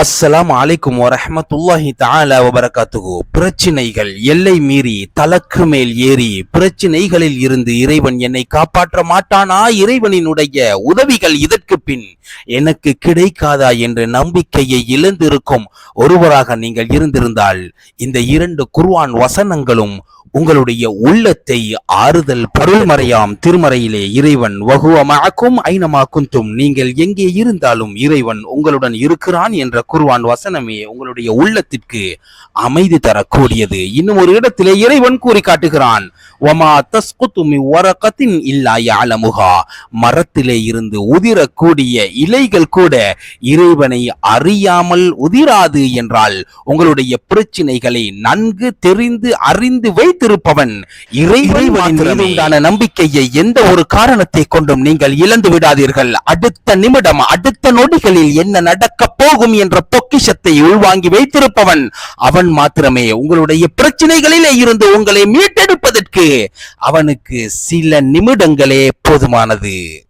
அஸ்ஸலாம் அலைக்கும் வரஹ்மத்துல்லாஹி தாலா வபரகாத்துகு பிரச்சினைகள் எல்லை மீறி தலக்கு மேல் ஏறி பிரச்சினைகளில் இருந்து இறைவன் என்னை காப்பாற்ற மாட்டானா? இறைவனினுடைய உதவிகள் இதற்கு பின் எனக்கு கிடைக்காதா என்ற நம்பிக்கையை இழந்திருக்கும் ஒருவராக நீங்கள் இருந்திருந்தால் இந்த இரண்டு குர்வான் வசனங்களும் உங்களுடைய உள்ளத்தை ஆறுதல் பருள்மறையாம் திருமறையிலே இறைவன் வகுவமாக்கும் ஐனமாக்கும் நீங்கள் எங்கே இருந்தாலும் இறைவன் உங்களுடன் இருக்கிறான் என்ற குர்வான் வசனமே உங்களுடைய உள்ளத்திற்கு அமைதி தரக்கூடியது. இன்னும் ஒரு இடத்திலே இறைவன் கூறி காட்டுகிறான் வமா தஸ்குத்து மின் வரகத்தின் இல்லா யஅலமுஹா மரத்திலே இருந்து உதிரக்கூடிய இலைகள் கூட இறைவனை அறியாமல் உதிராது என்றால் உங்களுடைய பிரச்சினைகளை நன்கு தெரிந்து அறிந்து வைத்திருப்பவன் இறைவனின் நம்பிக்கையை எந்த ஒரு காரணத்தை கொண்டும் நீங்கள் இழந்து விடாதீர்கள். அடுத்த நிமிடம் அடுத்த நொடிகளில் என்ன நடக்கப் போகும் என்ற பொக்கிஷத்தை உள்வாங்கி வைத்திருப்பவன் அவன் மாத்திரமே. உங்களுடைய பிரச்சனைகளிலே இருந்து உங்களை மீட்டெடுப்பதற்கு அவனுக்கு சில நிமிடங்களே போதுமானது.